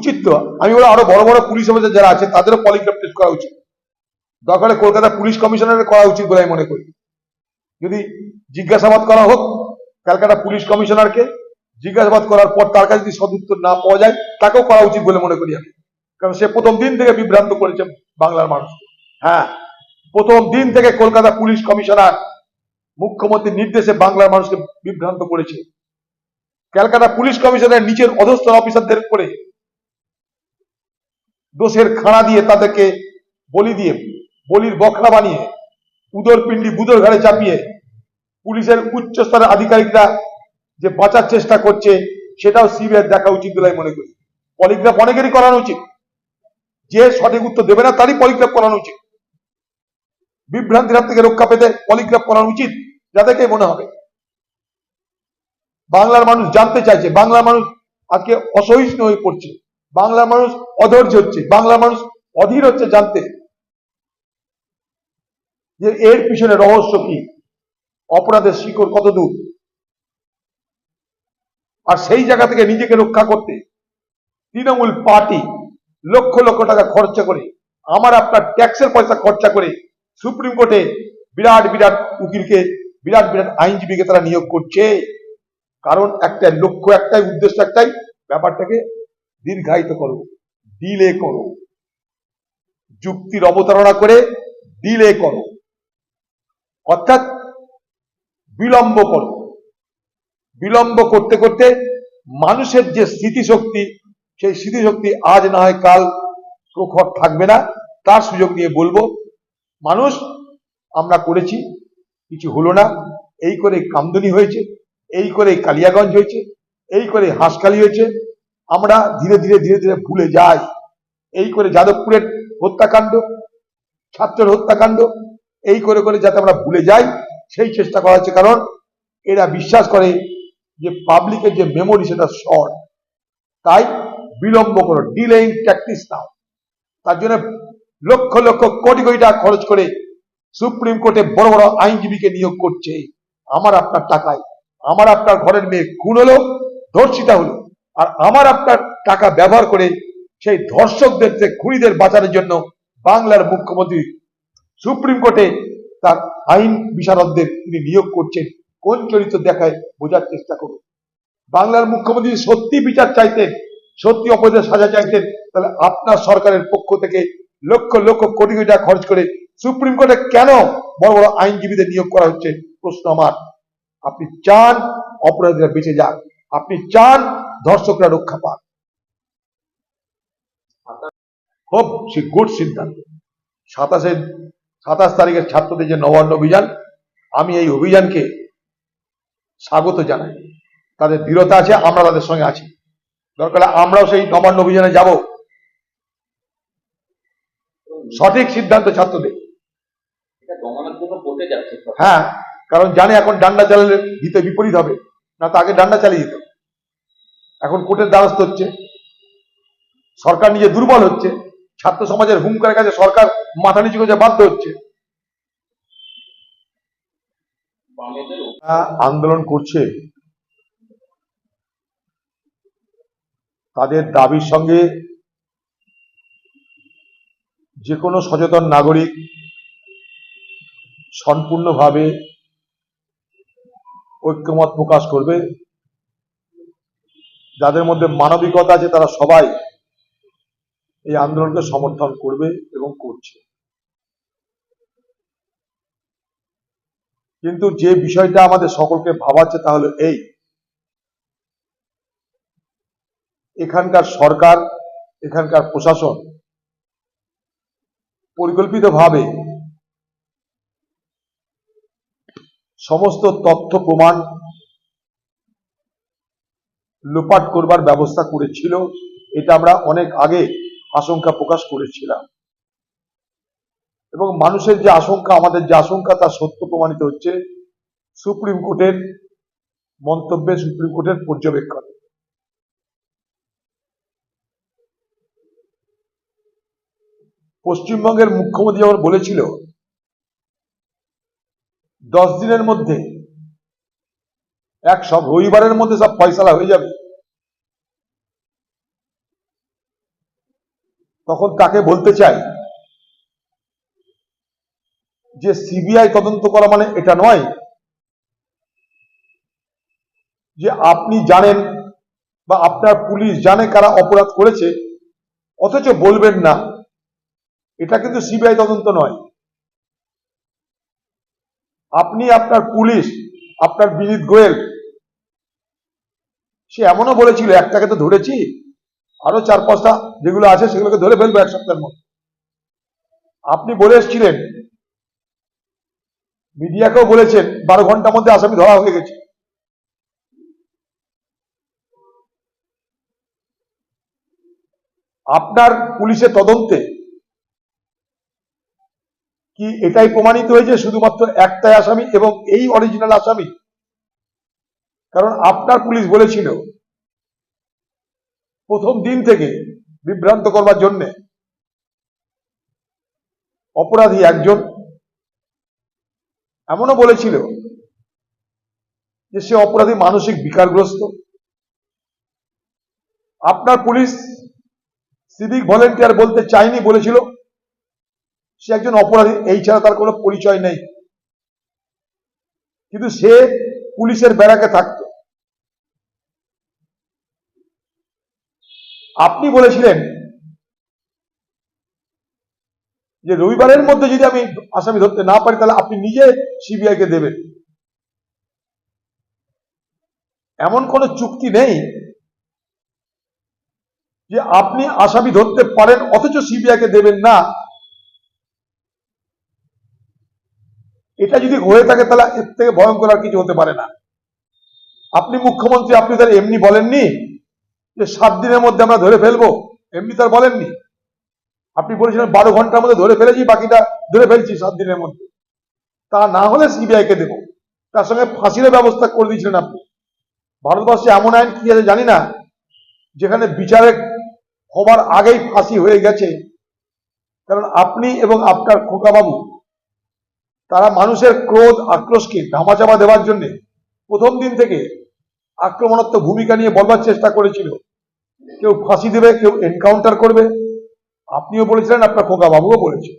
উচিত তো আমি বলে আরও বড় বড় পুলিশ অফিসার যারা আছে, তাদেরও পলিগ্রাফ টেস্ট করা উচিত। দরকার কলকাতা পুলিশ কমিশনারের করা উচিত বলে আমি মনে করি। যদি জিজ্ঞাসাবাদ করা হোক ক্যালকাটা পুলিশ কমিশনারকে, জিজ্ঞাসাবাদ করার পর তার কাছে যদি সদুত্তর না পাওয়া যায়, তাকেও করা উচিত বলে মনে করি আমি। কারণ সে প্রথম দিন থেকে বিভ্রান্ত করেছে বাংলার মানুষ। হ্যাঁ প্রথম দিন থেকে কলকাতা পুলিশ কমিশনার মুখ্যমন্ত্রীর নির্দেশে বাংলার মানুষকে বিভ্রান্ত করেছে। ক্যালকাটা পুলিশ কমিশনের নিচের অধস্থ অফিসারদের করে দোষের খাড়া দিয়ে তাদেরকে বলি দিয়ে, বলির বখরা বানিয়ে উদর পিণ্ডি বুদর ঘাড়ে চাপিয়ে পুলিশের উচ্চ স্তরের আধিকারিকরা যে বাঁচার চেষ্টা করছে, সেটাও সিবিআই দেখা উচিত বলে মনে করি। পলিগ্রাফ অনেকেরই করানো উচিত। যে সঠিক উত্তর দেবে না, তারই পলিগ্রাফ করানো উচিত। বিভ্রান্তির হাত থেকে রক্ষা পেতে পলিগ্রাফ করানো উচিত যাদেরকে মনে হবে। বাংলার মানুষ জানতে চাইছে, বাংলার মানুষ আজকে অসহিষ্ণু হয়ে পড়ছে। বাংলার মানুষ অধৈর্য হচ্ছে বাংলার মানুষ অধীর হচ্ছে জানতে। যে এর পিছনে রহস্য কি? অপরাধের শিকড় কত দূর? আর সেই জায়গা থেকে নিজেকে রক্ষা করতে তৃণমূল পার্টি লক্ষ লক্ষ টাকা খরচা করে, আমার আপনার ট্যাক্সের পয়সা খরচা করে সুপ্রিম কোর্টে বিরাট বিরাট উকিলকে, বিরাট বিরাট আইনজীবীকে তারা নিয়োগ করছে। কারণ একটা লক্ষ্য, একটাই উদ্দেশ্য, একটাই ব্যাপারটাকে দীর্ঘায়িত করো ডিলে করো। যুক্তির অবতারণা করে ডিলে করো। অর্থাৎ বিলম্ব করো। বিলম্ব করতে করতে মানুষের যে স্মৃতিশক্তি, সেই স্মৃতিশক্তি আজ না হয় কাল প্রখর থাকবে না। তার সুযোগ নিয়ে বলব, মানুষ, আমরা করেছি, কিছু হলো না। এই করে কামদনি হয়েছে, এই করে কালিয়াগঞ্জ হয়েছে, এই করে হাঁসখালি হয়েছে আমরা ধীরে ধীরে ধীরে ধীরে ভুলে যাই। এই করে যাদবপুরের হত্যাকাণ্ড, ছাত্রের হত্যাকাণ্ড, এই করে করে যাতে আমরা ভুলে যাই, সেই চেষ্টা করা হচ্ছে কারণ এরা বিশ্বাস করে যে পাবলিকের যে মেমোরি সেটা শর্ট তাই বিলম্ব করো ডিলেইং প্র্যাকটিস নাও তার জন্য লক্ষ লক্ষ কোটি কোটি টাকা খরচ করে সুপ্রিম কোর্টে বড় বড় আইনজীবীকে নিয়োগ করছে। আমার আপনার টাকায়, আমার আপনার ঘরের মেয়ে খুন হলো, ধর্ষিতা হলো। আর আমার আপনার টাকা ব্যবহার করে সেই ধর্ষকদের খুনিদের বাঁচানোর জন্য বাংলার মুখ্যমন্ত্রী সুপ্রিম কোর্টে তার আইন বিশারদদের তিনি নিয়োগ করছেন। কোন চরিত্র দেখায় বোঝার চেষ্টা করুন। বাংলার মুখ্যমন্ত্রী সত্যি বিচার চাইতেন, সত্যি অপরাধের সাজা চাইতেন, তাহলে আপনার সরকারের পক্ষ থেকে লক্ষ লক্ষ কোটি কোটি টাকা খরচ করে সুপ্রিম কোর্টে কেন বড় বড় আইনজীবীদের নিয়োগ করা হচ্ছে? প্রশ্ন আমার। আপনি চান অপরাধীরা বেঁচে যাক। আপনি চান ধর্ষকরা রক্ষা পাক খুব গুড সিদ্ধান্ত। সাতাশে সাতাশ তারিখের ছাত্রদের যে নবান্ন অভিযান, আমি এই অভিযানকে স্বাগত জানাই। তাদের দৃঢ়তা আছে, আমরা তাদের সঙ্গে আছি। দরকার আমরাও সেই নবান্ন অভিযানে যাব। সঠিক সিদ্ধান্ত ছাত্রদের। হ্যাঁ কারণ জানে এখন ডান্ডা চালালে দিতে বিপরীত হবে, না তো আগে ডান্ডা চালিয়ে দিত এখন কোর্টের দ্বারস্থ হচ্ছে। সরকার নিজে দুর্বল হচ্ছে। ছাত্র সমাজের হুমকারের কাছে সরকার মাথা নিচু করতে বাধ্য হচ্ছে। আন্দোলন করছে, তাদের দাবির সঙ্গে যে কোনো সচেতন নাগরিক সম্পূর্ণভাবে ঐক্যমত প্রকাশ করবে। যাদের মধ্যে মানবিকতা আছে, তারা সবাই এই আন্দোলনকে সমর্থন করবে এবং করছে। কিন্তু যে বিষয়টা আমাদের সকলকে ভাবাচ্ছে তা হলো এই। এখানকার সরকার, এখানকার প্রশাসন পরিকল্পিতভাবে সমস্ত তথ্য প্রমাণ লোপাট করবার ব্যবস্থা করেছিল। এটা আমরা অনেক আগে আশঙ্কা প্রকাশ করেছিলাম। এবং মানুষের যে আশঙ্কা, আমাদের যে আশঙ্কা, তা সত্য প্রমাণিত হচ্ছে সুপ্রিম কোর্টের মন্তব্যে, সুপ্রিম কোর্টের পর্যবেক্ষণ। পশ্চিমবঙ্গের মুখ্যমন্ত্রী যখন বলেছিল, দশ দিনের মধ্যে এক সব রবিবারের মধ্যে সব ফয়সালা হয়ে যাবে। তখন তাকে বলতে চাই? যে সিবিআই তদন্ত করা মানে এটা নয় যে আপনি জানেন বা আপনার পুলিশ জানে কারা অপরাধ করেছে, অথচ বলবেন না। এটা কিন্তু সিবিআই তদন্ত নয়। আপনি আপনার পুলিশ, আপনার বিনীত গোয়েল সে এমনও বলেছিল, একটাকে তো ধরেছি, আরও চার পাঁচটা যেগুলো আছে সেগুলোকে ধরে ফেলব এক সপ্তাহের মধ্যে। আপনি বলে এসেছিলেন, মিডিয়াকেও বলেছেন, বারো ঘণ্টার মধ্যে আসামি ধরা হয়ে গেছে। আপনার পুলিশের তদন্তে কি এটাই প্রমাণিত হয়েছে, শুধুমাত্র একটাই আসামি এবং এই অরিজিনাল আসামি? কারণ আপনার পুলিশ বলেছিল, প্রথম দিন থেকে বিভ্রান্ত করবার জন্যে অপরাধী একজন এমনও বলেছিল যে সে অপরাধী মানসিক বিকারগ্রস্ত। আপনার পুলিশ সিভিক ভলেন্টিয়ার বলতে চাইনি বলেছিল সে একজন অপরাধী, এই ছাড়া তার কোনো পরিচয় নেই। কিন্তু সে পুলিশের ব্যারাকে থাকতো আপনি বলেছিলেন যে রবিবারের মধ্যে যদি আমি আসামি ধরতে না পারি, তাহলে আপনি নিজে সিবিআই কে দেবেন। এমন কোন চুক্তি নেই যে আপনি আসামি ধরতে পারেন, অথচ সিবিআই কে দেবেন না। এটা যদি হয়ে থাকে, তাহলে এর থেকে ভয়ঙ্কর আর কিছু হতে পারে না। আপনি মুখ্যমন্ত্রী, আপনি তাহলে এমনি বলেননি? যে সাত দিনের মধ্যে আমরা ধরে ফেলব, এমনি তার বলেননি। আপনি বলেছিলেন বারো ঘণ্টার মধ্যে ধরে ফেলেছি, বাকিটা ধরে ফেলছি সাত দিনের মধ্যে। তা না হলে সিবিআই কে দেবো। তার সঙ্গে ফাঁসির ব্যবস্থা করে দিয়েছিলেন আপনি। ভারতবর্ষে এমন আইন কি আছে জানি না, যেখানে বিচারে হবার আগেই ফাঁসি হয়ে গেছে। কারণ আপনি এবং আপনার খোকাবাবু, তারা মানুষের ক্রোধ, আক্রোশকে ধামাচাপা দেওয়ার জন্য প্রথম দিন থেকে আক্রমণাত্মক ভূমিকা নিয়ে বলবার চেষ্টা করেছিল। কেউ ফাঁসি দেবে, কেউ এনকাউন্টার করবে। আপনিও বলেছিলেন, আপনার খোকা বাবুও বলেছে